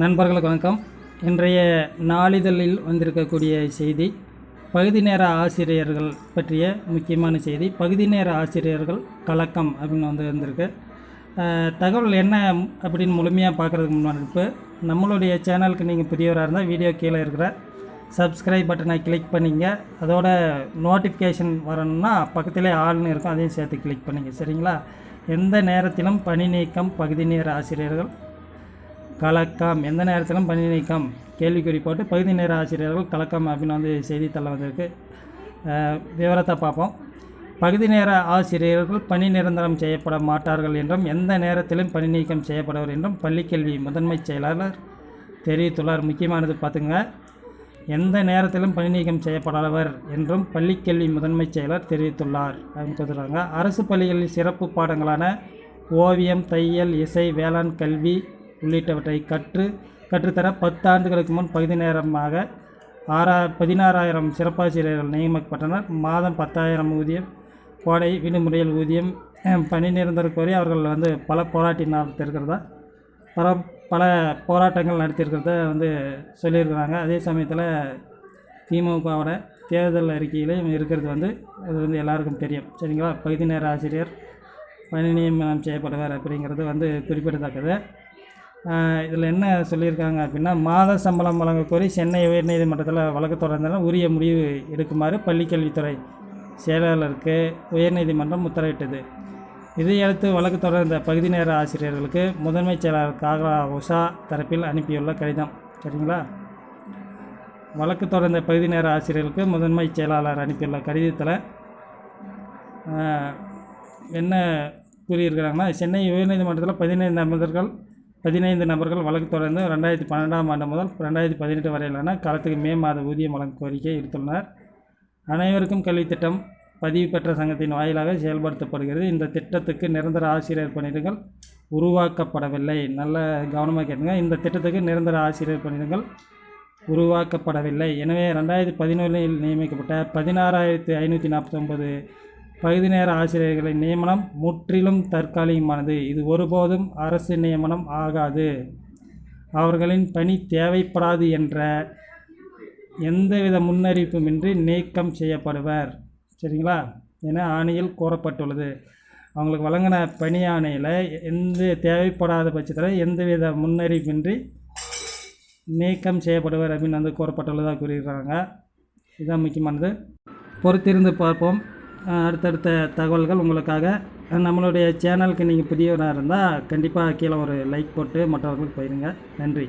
நண்பர்களுக்கு வணக்கம். இன்றைய நாளிதழில் வந்திருக்கக்கூடிய செய்தி பகுதி நேர ஆசிரியர்கள் பற்றிய முக்கியமான செய்தி பகுதி நேர ஆசிரியர்கள் கலக்கம் அப்படின்னு வந்து வந்திருக்கு. தகவல் என்ன அப்படின்னு முழுமையாக பார்க்குறதுக்கு முன்னாடி இப்போ நம்மளுடைய சேனலுக்கு நீங்கள் புதியவராக இருந்தால் வீடியோ கீழே இருக்கிற சப்ஸ்கிரைப் பட்டனை கிளிக் பண்ணிங்க. அதோட நோட்டிஃபிகேஷன் வரணும்னா பக்கத்திலே ஆள்னு இருக்கும் அதையும் சேர்த்து கிளிக் பண்ணிங்க. சரிங்களா? எந்த நேரத்திலும் பணி நீக்கம் பகுதி நேர ஆசிரியர்கள் கலக்கம். எந்த நேரத்திலும் பணி நீக்கம். கேள்விக்குறி போட்டு பகுதி நேர ஆசிரியர்கள் கலக்கம் அப்படின்னு வந்து செய்தித்தாளில் வந்திருக்கு. விவரத்தை பார்ப்போம். பகுதி நேர ஆசிரியர்கள் பணி நிரந்தரம் செய்யப்பட மாட்டார்கள் என்றும் எந்த நேரத்திலும் பணி நீக்கம் செய்யப்படுவர் என்றும் பள்ளிக்கல்வி முதன்மைச் செயலாளர் தெரிவித்துள்ளார். முக்கியமானது பார்த்துங்க. எந்த நேரத்திலும் பணி நீக்கம் செய்யப்படாதவர் என்றும் பள்ளிக்கல்வி முதன்மைச் செயலர் தெரிவித்துள்ளார் அப்படின்னு சொல்கிறாங்க அரசு பள்ளிகளில் சிறப்பு பாடங்களான ஓவியம் தையல் இசை வேளாண் கல்வி உள்ளிட்டவற்றை கற்று கற்றுத்தர பத்தாண்டுகளுக்கு முன் பகுதி நேரமாக ஆறா பதினாறாயிரம் சிறப்பாசிரியர்கள் நியமிக்கப்பட்டனர். மாதம் பத்தாயிரம் ஊதியம் கோடை விடுமுறையில் ஊதியம் பணி நிரந்தருக்கு வரை அவர்கள் வந்து பல போராட்டி நடத்திருக்கிறதா பல பல போராட்டங்கள் நடத்தியிருக்கிறத வந்து சொல்லியிருக்கிறாங்க. அதே சமயத்தில் திமுகவோட தேர்தல் அறிக்கையிலையும் இருக்கிறது வந்து அது வந்து எல்லாருக்கும் தெரியும். சரிங்களா? பகுதி நேர ஆசிரியர் பணி நியமனம் செய்யப்படுவார் அப்படிங்கிறது வந்து குறிப்பிடத்தக்கது. இதில் என்ன சொல்லியிருக்காங்க அப்படின்னா மாத சம்பளம் வழங்க கோரி சென்னை உயர்நீதிமன்றத்தில் வழக்கு தொடர்ந்தாலும் உரிய முடிவு எடுக்குமாறு பள்ளிக்கல்வித்துறை செயலாளருக்கு உயர்நீதிமன்றம் உத்தரவிட்டது. இதையடுத்து வழக்கு தொடர்ந்த பகுதி நேர ஆசிரியர்களுக்கு முதன்மைச் செயலாளர் காகா உஷா தரப்பில் அனுப்பியுள்ள கடிதம். சரிங்களா? வழக்கு தொடர்ந்த பகுதி நேர ஆசிரியர்களுக்கு முதன்மைச் செயலாளர் அனுப்பியுள்ள கடிதத்தில் என்ன கூறியிருக்கிறாங்கன்னா சென்னை உயர்நீதிமன்றத்தில் பதினைந்து நபர்கள் பதினைந்து நபர்கள் வழக்கு தொடர்ந்து ரெண்டாயிரத்தி பன்னெண்டாம் ஆண்டு முதல் ரெண்டாயிரத்தி பதினெட்டு வரையிலான காலத்துக்கு மே மாத ஊதியம் வழங்க கோரிக்கை விடுத்துள்ளனர். அனைவருக்கும் கல்வித் திட்டம் பதிவு பெற்ற சங்கத்தின் வாயிலாக செயல்படுத்தப்படுகிறது. இந்த திட்டத்துக்கு நிரந்தர ஆசிரியர் பணியிடங்கள் உருவாக்கப்படவில்லை. நல்ல கவனமாக கேட்டுங்க. இந்த திட்டத்துக்கு நிரந்தர ஆசிரியர் பணியிடங்கள் உருவாக்கப்படவில்லை. எனவே ரெண்டாயிரத்தி பதினொன்றில் நியமிக்கப்பட்ட பதினாறாயிரத்தி ஐநூற்றி நாற்பத்தொம்பது பகுதி நேர ஆசிரியர்களின் நியமனம் முற்றிலும் தற்காலிகமானது. இது ஒருபோதும் அரசு நியமனம் ஆகாது. அவர்களின் பணி தேவைப்படாது என்ற எந்தவித முன்னறிவிப்புமின்றி நீக்கம் செய்யப்படுவர். சரிங்களா? என ஆணையில் கூறப்பட்டுள்ளது. அவங்களுக்கு வழங்கின பணி ஆணையில் எந்த தேவைப்படாத பட்சத்தில் எந்தவித முன்னறிவிப்பின்றி நீக்கம் செய்யப்படுவர் அப்படின்னு வந்து கூறப்பட்டுள்ளதாக கூறியிருக்காங்க. இதுதான் முக்கியமானது. பொறுத்திருந்து பார்ப்போம். அடுத்தடுத்த தகவல்கள் உங்களுக்காக. நம்மளுடைய சேனலுக்கு நீங்கள் புதியவராக இருந்தால் கண்டிப்பாக கீழே ஒரு லைக் போட்டு மற்றவர்களுக்கு போயிருங்க. நன்றி.